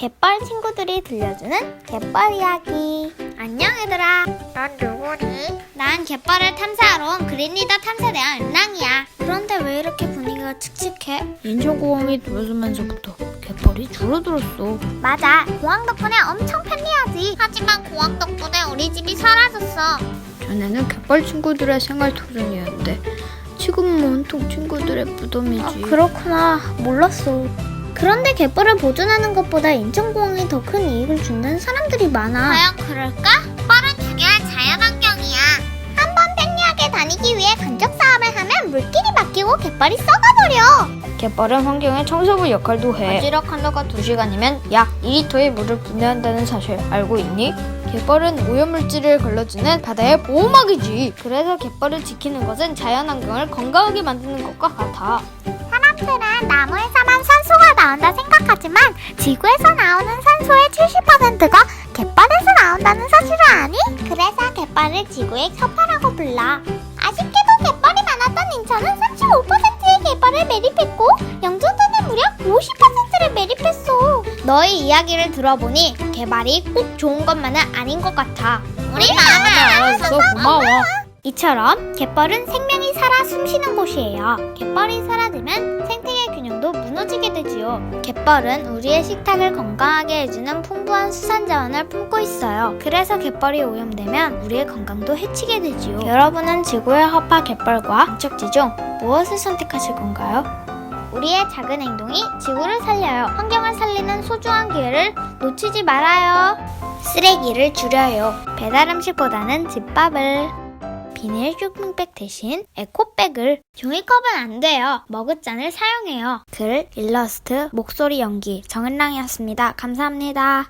갯벌 친구들이 들려주는 갯벌 이야기. 안녕 얘들아. 넌 누구니? 난 갯벌을 탐사하러 온 그린리더 탐사대원 은랑이야. 그런데 왜 이렇게 분위기가 칙칙해? 인천공항이 들어서면서부터 갯벌이 줄어들었어. 맞아. 공항 덕분에 엄청 편리하지. 하지만 공항 덕분에 우리 집이 사라졌어. 전에는 갯벌 친구들의 생활 터전이었는데 지금은 온통 친구들의 무덤이지. 아, 그렇구나. 몰랐어. 그런데 갯벌을 보존하는 것보다 인천공항이 더 큰 이익을 준다는 사람들이 많아. 과연 그럴까? 뻘은 중요한 자연환경이야. 한번 편리하게 다니기 위해 간접 사업을 하면 물길이 바뀌고 갯벌이 썩어버려. 갯벌은 환경의 청소부 역할도 해. 바지락 하나가 2시간이면 약 2리터의 물을 분해한다는 사실 알고 있니? 갯벌은 오염물질을 걸러주는 바다의 보호막이지. 그래서 갯벌을 지키는 것은 자연환경을 건강하게 만드는 것과 같아. 사람들은 나무에서만 산소가 나온다 생각하지만 지구에서 나오는 산소의 70%가 갯벌에서 나온다는 사실을 아니? 그래서 갯벌을 지구의 섭파라고 불러. 아쉽게도 갯벌이 많았던 인천은 35%의 갯벌을 매립했고 영종도는 무려 50%를 매립했어. 너의 이야기를 들어보니 개발이 꼭 좋은 것만은 아닌 것 같아. 우리 마음을 알았어, 고마워. 이처럼 갯벌은 생명이 살아 숨쉬는 곳이에요. 갯벌이 사라지면 생태계 균형도 무너지게 되지요. 갯벌은 우리의 식탁을 건강하게 해주는 풍부한 수산 자원을 품고 있어요. 그래서 갯벌이 오염되면 우리의 건강도 해치게 되지요. 여러분은 지구의 허파 갯벌과 목적지 중 무엇을 선택하실 건가요? 우리의 작은 행동이 지구를 살려요. 환경을 살리는 소중한 기회를 놓치지 말아요. 쓰레기를 줄여요. 배달 음식보다는 집밥을. 비닐 쇼핑백 대신 에코백을 종이컵은 안 돼요. 머그잔을 사용해요. 글, 일러스트, 목소리 연기 정은랑이었습니다. 감사합니다.